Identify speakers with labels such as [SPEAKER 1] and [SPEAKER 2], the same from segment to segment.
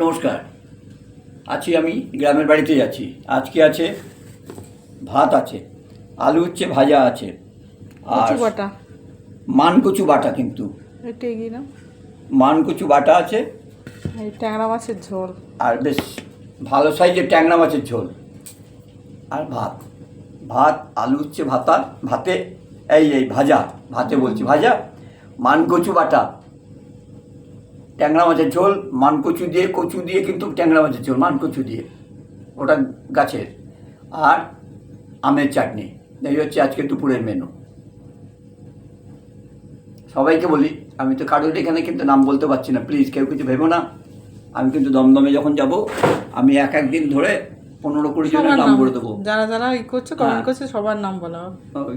[SPEAKER 1] নমস্কার। আছি আমি গ্রামের বাড়িতে যাচ্ছি আজকে আছে ভাত আছে আলু হচ্ছে ভাজা আছে আর
[SPEAKER 2] কচু বাটা।
[SPEAKER 1] মানকচু বাটা কিন্তু। মানকচু বাটা আছে।
[SPEAKER 2] ট্যাংরা মাছের ঝোল।
[SPEAKER 1] আর বেশ ভালো সাইজের ট্যাংরা মাছের ঝোল। আর ভাত। ভাত আলু হচ্ছে ভাতা ভাতে এই এই ভাজা ভাতে বলছি ভাজা মানকচু বাটা। ট্যাংরা মাছের ঝোল মানকচু দিয়ে কচু দিয়ে কিন্তু ট্যাংরা মাছের ঝোল মানকচু দিয়ে। ওটা গাছের। আর আমের চাটনি। এই হচ্ছে আজকে দুপুরের মেনু সবাইকে বলি আমি তো কারোর এখানে কিন্তু নাম বলতে পারছি না। প্লিজ কেউ কিছু ভেবো না। আমি কিন্তু দমদমে যখন যাব আমি এক একদিন ধরে পনেরো কুড়ি জনের নাম বলে দেবো।
[SPEAKER 2] যারা যারা ই করছে কমেন্ট
[SPEAKER 1] হ্যাঁ।
[SPEAKER 2] করছে সবার নাম বলা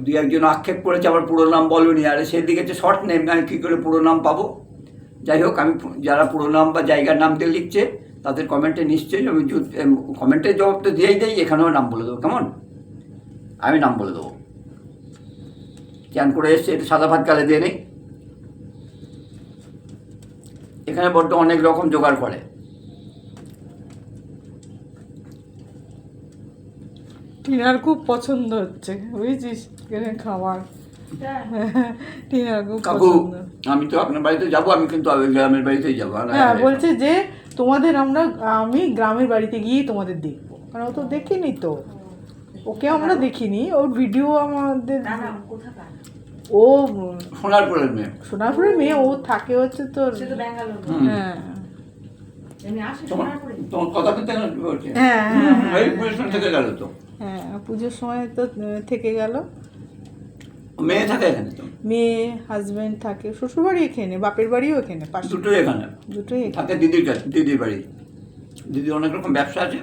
[SPEAKER 1] দুই একজন আক্ষেপ করেছে আবার পুরো নাম বলবনি আরে সেদিকে হচ্ছে শর্ট নেম আমি কী করে পুরো নাম পাবো? যাই হোক, আমি যারা পুরো নাম বা জায়গার নাম দিয়ে লিখছে, তাদের কমেন্টে নিশ্চয়ই আমি কমেন্টে জবাব তো দিয়েই দেই, এখানেও নাম বলে দেবো। কেমন? আমি নাম বলে দেবো। চ্যান করে এসছে একটু সাদা ভাত গালে দিয়ে নেই। এখানে বড্ড অনেক রকম জোগাড় করে।
[SPEAKER 2] টিনার খুব পছন্দ হচ্ছে, বুঝেছিস? এখানে খাবার।
[SPEAKER 1] কাকু আমি তো আপনার বাড়িতে যাব আমি কিন্তু গ্রামের বাড়িতেই যাব
[SPEAKER 2] হ্যাঁ বলছে যে তোমাদের আমরা আমি গ্রামের বাড়িতে গিয়ে তোমাদের দেখব। কারণ ও তো দেখিনি তো। ওকে আমরা দেখিনি ওর ভিডিও আমাদের ও
[SPEAKER 1] সোনারপুরের মেয়ে।
[SPEAKER 2] সোনারপুরের মেয়ে ও থাকে হচ্ছে তোর হ্যাঁ। হ্যাঁ হ্যাঁ হ্যাঁ। পুজোর সময় তো। থেকে গেল।
[SPEAKER 1] মেয়ে থাকে এখানে তো?
[SPEAKER 2] মেয়ে হাজবেন্ড থাকে শ্বশুরবাড়ি এখানে বাপের বাড়িও এখানে পাশে
[SPEAKER 1] দুটোই এখানে?
[SPEAKER 2] দুটোই
[SPEAKER 1] থাকে দিদির কাছে দিদির বাড়ি। দিদির অনেক রকম ব্যবসা আছে?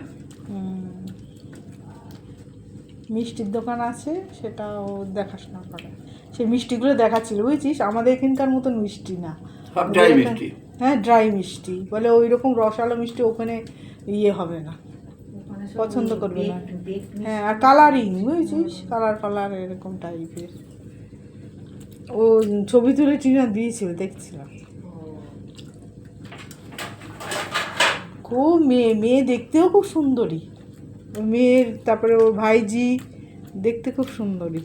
[SPEAKER 2] মিষ্টির দোকান আছে সেটা ও দেখাশোনা করে। সেই মিষ্টিগুলো দেখাচ্ছিল বুঝছিস? আমাদের এখানকার মতন মিষ্টি না।
[SPEAKER 1] সব ড্রাই মিষ্টি।
[SPEAKER 2] হ্যাঁ ড্রাই মিষ্টি। বলে ওই রকম রসালো মিষ্টি ওখানে ইয়ে হবে না। পছন্দ করবে না। হ্যাঁ আর কালারিং বুঝেছিস? কালার কালার এরকম টাইপের ও ছবি তুলে টিনা দিয়েছিল দেখছিলাম। খুব মেয়ে মেয়ে দেখতেও খুব সুন্দরী। মেয়ের তারপরে ওর ভাইজি দেখতে খুব সুন্দরী।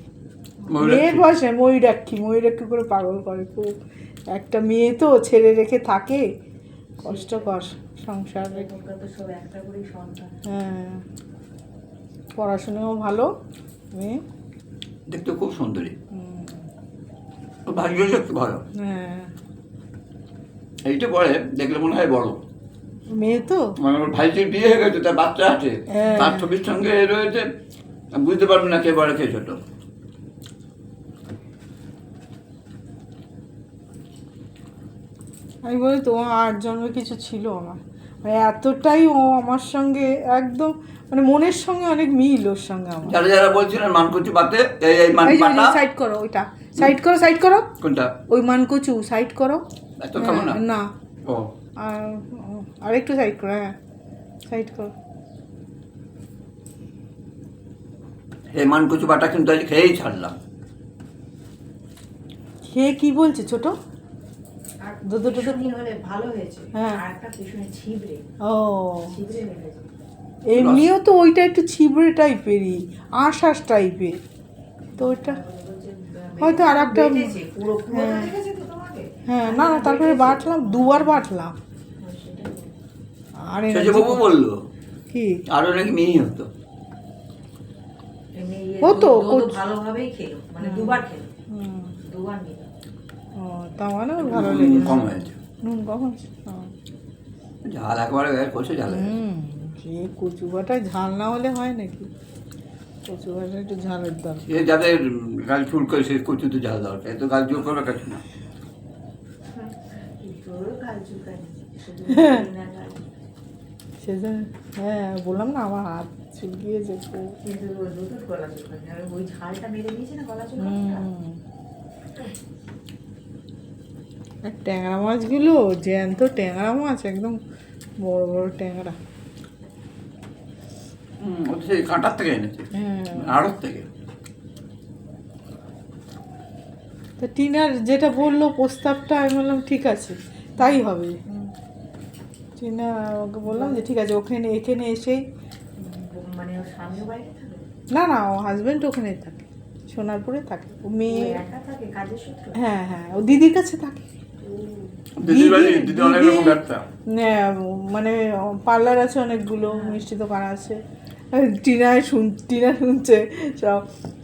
[SPEAKER 2] মেয়ের বয়সে ময়ূরাক্ষী ময়ূরাক্ষী করে পাগল করে খুব। একটা মেয়ে তো ছেড়ে রেখে থাকে কষ্টকর সংসারে। হ্যাঁ পড়াশোনাও ভালো মেয়ে।
[SPEAKER 1] দেখতে খুব সুন্দরী। ভাগ্য ভালো।
[SPEAKER 2] হ্যাঁ।
[SPEAKER 1] এইটা পরে দেখলে মনে হয় বড়।
[SPEAKER 2] মেয়ে তো?
[SPEAKER 1] মানে ভাইটির বিয়ে হয়ে গেছে তার বাচ্চা আছে।
[SPEAKER 2] হ্যাঁ।
[SPEAKER 1] তার ছবির সঙ্গে রয়েছে বুঝতে পারবে না কে বড় কে ছোট।
[SPEAKER 2] আমি বলি তোমার আট জন্মে কিছু ছিল আমার মানে এতটাই ও আমার সঙ্গে একদম মানে মনের সঙ্গে অনেক মিল ওর সঙ্গে আমার।
[SPEAKER 1] যারা যারা বলছিলেন মানকুচি পাতে এই এই মান
[SPEAKER 2] সাইড করো ওইটা। সাইড করো সাইড করো।
[SPEAKER 1] কোনটা?
[SPEAKER 2] ওই মানকচু সাইড করো।
[SPEAKER 1] এত খাব না?
[SPEAKER 2] হ্যাঁ, না।
[SPEAKER 1] ও।
[SPEAKER 2] আর একটু সাইড করো হ্যাঁ। সাইড করো।
[SPEAKER 1] এই মানকুচি বাটা কিন্তু আজ খেয়েই ছাড়লাম।
[SPEAKER 2] খেয়ে কি বলছে ছোট? দুধু
[SPEAKER 3] হলে ভালো হয়েছে।
[SPEAKER 2] হ্যাঁ।
[SPEAKER 3] আর একটা পিছনে ছিবড়ে।
[SPEAKER 2] ও।
[SPEAKER 3] ছিবড়ে লেগেছে
[SPEAKER 2] এমনিও তো ওইটা একটু ছিবড়ে টাইপেরই আঁশ আঁশ টাইপের তো ওইটা হয়তো আর একটা
[SPEAKER 3] বেটেছে, পুরো পুরো
[SPEAKER 2] হ্যাঁ।
[SPEAKER 3] দেখেছে তো তোমাকে?
[SPEAKER 2] হ্যাঁ না না তারপরে বাটলাম দুবার বাটলাম। আর
[SPEAKER 1] শেষে বাবু বলল?
[SPEAKER 2] কি?
[SPEAKER 1] আরও নাকি মেয়ে হতো?
[SPEAKER 3] ইয়ে
[SPEAKER 2] হতো,
[SPEAKER 3] ভালোভাবেই খেলো মানে দুবার খেলো। দুবার
[SPEAKER 2] ও তা মানে ভালো লেগেছে।
[SPEAKER 1] কম হয়েছে।
[SPEAKER 2] নুন কম ও,
[SPEAKER 1] ঝাল একবারে কষে ঝাল হয়েছে।
[SPEAKER 2] হুম সে কচু বাটায় ঝাল না হলে হয় নাকি? কচু একটু ঝালের দরকার
[SPEAKER 1] সে যাদের গাল চুল করে সে কচু তো ঝাল দরকার এ তো গাল জোর করবে কাছে না।
[SPEAKER 3] কাল
[SPEAKER 2] হ্যাঁ। বললাম না আমার হাত চুলকিয়েছে
[SPEAKER 3] কিন্তু গলা আর ওই ঝালটা মেরে দিয়েছে না গলা চুকানিটা
[SPEAKER 2] আর ট্যাংরা মাছগুলো জ্যান্ত ট্যাংরা মাছ একদম বড় বড় ট্যাংরা।
[SPEAKER 1] সেই কাঁটার থেকে এনেছে।
[SPEAKER 2] হ্যাঁ
[SPEAKER 1] আড়ত থেকে
[SPEAKER 2] তা টিনার যেটা বলল প্রস্তাবটা আমি বললাম ঠিক আছে তাই হবে। টিনা ওকে বললাম যে ঠিক আছে ওখানে এখানে এসেই
[SPEAKER 3] মানে
[SPEAKER 2] না না ও হাজবেন্ড ওখানেই থাকে সোনারপুরে থাকে। ও মেয়ে
[SPEAKER 3] থাকে?
[SPEAKER 2] হ্যাঁ হ্যাঁ ও দিদির কাছে থাকে। না, মানে পার্লার আছে অনেকগুলো মিষ্টি দোকান আছে। টিনায় শুন টিনা শুনছে সব।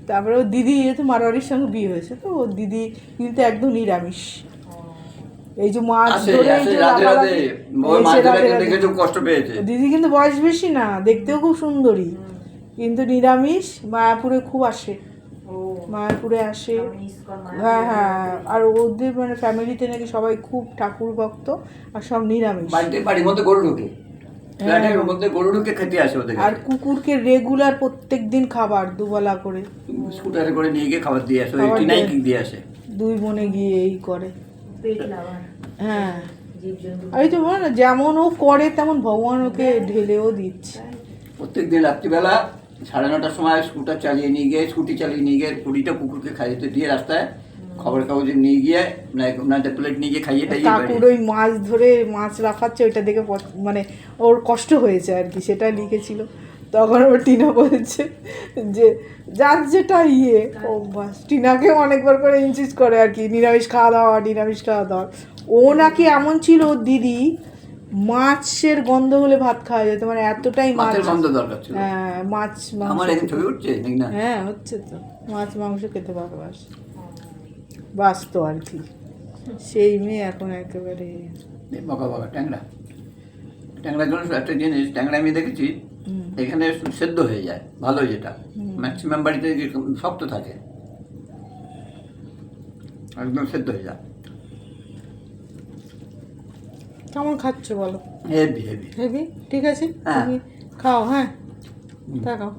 [SPEAKER 2] তারপরে ও দিদি এ তো মারোয়ারির সঙ্গে বিয়ে হয়েছে তো ও দিদি কিন্তু একদম নিরামিষ। এই যে মাছ ধরে
[SPEAKER 1] ওর
[SPEAKER 2] দিদি কিন্তু বয়স বেশি না দেখতেও খুব সুন্দরী। কিন্তু নিরামিষ মায়াপুরে খুব আসে।
[SPEAKER 3] ও
[SPEAKER 2] মায়াপুরে আসে।
[SPEAKER 3] মায়াপুর।
[SPEAKER 2] হ্যাঁ হ্যাঁ আর ওদের মানে ফ্যামিলিতে নাকি সবাই খুব ঠাকুর ভক্ত আর সব নিরামিষ।
[SPEAKER 1] বাড়িতে বাড়ির মধ্যে গরু ঢুকে? ফ্ল্যাটের মধ্যে গরু ঢুকে খেতে আসে ওদের
[SPEAKER 2] আর কুকুরকে রেগুলার প্রত্যেক দিন খাবার দুবেলা করে।
[SPEAKER 1] স্কুটারে করে নিয়ে গিয়ে খাবার দিয়ে আসে ওই
[SPEAKER 2] খাবার
[SPEAKER 1] টিনাই
[SPEAKER 2] দিয়ে-
[SPEAKER 1] কিক দিয়ে আসে।
[SPEAKER 2] দুই বোনে গিয়ে এই করে। হ্যাঁ। এই তো বলো না যেমন ও করে তেমন ভগবান ওকে ঢেলেও দিচ্ছে।
[SPEAKER 1] প্রত্যেক দিন রাত্রিবেলা সাড়ে নটার সময় স্কুটার চালিয়ে নিয়ে গিয়ে স্কুটি চালিয়ে নিয়ে গিয়ে কুড়িটা কুকুরকে খাইতে দিয়ে রাস্তায় খবরের কাগজে নিয়ে গিয়ে ওনাদের প্লেট নিয়ে গিয়ে খাইয়ে টাইয়ে
[SPEAKER 2] কাকুর ওই মাছ ধরে মাছ লাফাচ্ছে ওইটা দেখে মানে ওর কষ্ট হয়েছে আর কি সেটা লিখেছিল। তখন ওর টিনা বলছে যে যার যেটা ইয়ে অভ্যাস টিনাকে অনেকবার করে ইনসিস্ট করে আর কি নিরামিষ খাওয়া দাওয়া নিরামিষ খাওয়া দাওয়া। ও নাকি এমন ছিল দিদি মাছের গন্ধ হলে ভাত খাওয়া যেত মানে এতটাই মাছ।
[SPEAKER 1] মাছের গন্ধ দরকার ছিল।
[SPEAKER 2] হ্যাঁ মাছ মাংস
[SPEAKER 1] আমার ছবি উঠছে না?
[SPEAKER 2] হ্যাঁ হচ্ছে তো। মাছ মাংস খেতে ভালোবাসে। বাঁচতো আর কি। সেই মেয়ে এখন একেবারে
[SPEAKER 1] বকা বকা ট্যাংরা। ট্যাংরার জন্য একটা জিনিস ট্যাংরা আমি দেখেছি। এখানে সেদ্ধ হয়ে যায় ভালো যেটা। ম্যাক্সিমাম বাড়িতে শক্ত থাকে। একদম সেদ্ধ হয়ে যায়।
[SPEAKER 2] কেমন খাচ্ছ বলো?
[SPEAKER 1] হেভি হেভি
[SPEAKER 2] হেভি ঠিক আছে?
[SPEAKER 1] হ্যাঁ।
[SPEAKER 2] খাও হ্যাঁ? তা খাও